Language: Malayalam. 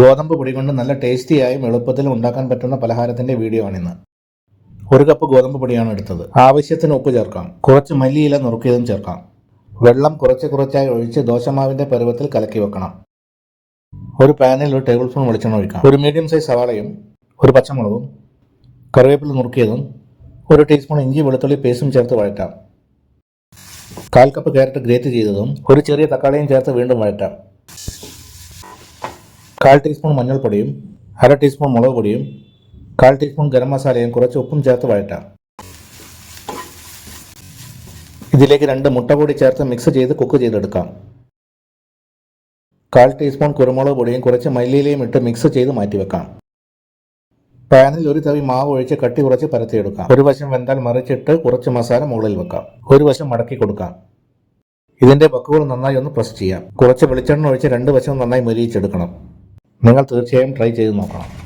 ഗോതമ്പ് പൊടി കൊണ്ട് നല്ല ടേസ്റ്റിയായും എളുപ്പത്തിലും ഉണ്ടാക്കാൻ പറ്റുന്ന പലഹാരത്തിന്റെ വീഡിയോ ആണിന്ന്. ഒരു കപ്പ് ഗോതമ്പ് പൊടിയാണ് എടുത്തത്. ആവശ്യത്തിന് ഉപ്പ് ചേർക്കാം. കുറച്ച് മല്ലിയില നുറുക്കിയതും ചേർക്കാം. വെള്ളം കുറച്ച് കുറച്ചായി ഒഴിച്ച് ദോശമാവിന്റെ പരുവത്തിൽ കലക്കി വെക്കണം. ഒരു പാനിൽ ഒരു ടേബിൾ സ്പൂൺ വെളിച്ചെണ്ണ ഒഴിക്കാം. ഒരു മീഡിയം സൈസ് സവാളയും ഒരു പച്ചമുളകും കറിവേപ്പില നുറുക്കിയതും ഒരു ടീസ്പൂൺ ഇഞ്ചി വെളുത്തുള്ളി പേസ്റ്റും ചേർത്ത് വഴറ്റാം. കാൽ കപ്പ് കാരറ്റ് ഗ്രേറ്റ് ചെയ്തതും ഒരു ചെറിയ തക്കാളിയും ചേർത്ത് വീണ്ടും വഴറ്റാം. കാൽ ടീസ്പൂൺ മഞ്ഞൾപ്പൊടിയും അര ടീസ്പൂൺ മുളക് പൊടിയും കാൽ ടീസ്പൂൺ ഗരം മസാലയും കുറച്ച് ഉപ്പും ചേർത്ത് വഴറ്റാം. ഇതിലേക്ക് രണ്ട് മുട്ട പൊടി ചേർത്ത് മിക്സ് ചെയ്ത് കുക്ക് ചെയ്തെടുക്കാം. കാൽ ടീസ്പൂൺ കുരുമുളക് പൊടിയും കുറച്ച് മല്ലിയിലയും ഇട്ട് മിക്സ് ചെയ്ത് മാറ്റിവെക്കാം. പാനിൽ ഒരു തവി മാവ് ഒഴിച്ച് കട്ടി കുറച്ച് പരത്തിയെടുക്കാം. ഒരു വശം വെന്താൽ മറിച്ചിട്ട് കുറച്ച് മസാല മുകളിൽ വെക്കാം. ഒരു വശം മടക്കി കൊടുക്കാം. ഇതിന്റെ വക്കുകൾ നന്നായി ഒന്ന് പ്രസ് ചെയ്യാം. കുറച്ച് വെളിച്ചെണ്ണ ഒഴിച്ച് രണ്ട് വശവും നന്നായി മൊരിയിച്ചെടുക്കണം. നിങ്ങൾ തീർച്ചയായും ട്രൈ ചെയ്ത് നോക്കണം.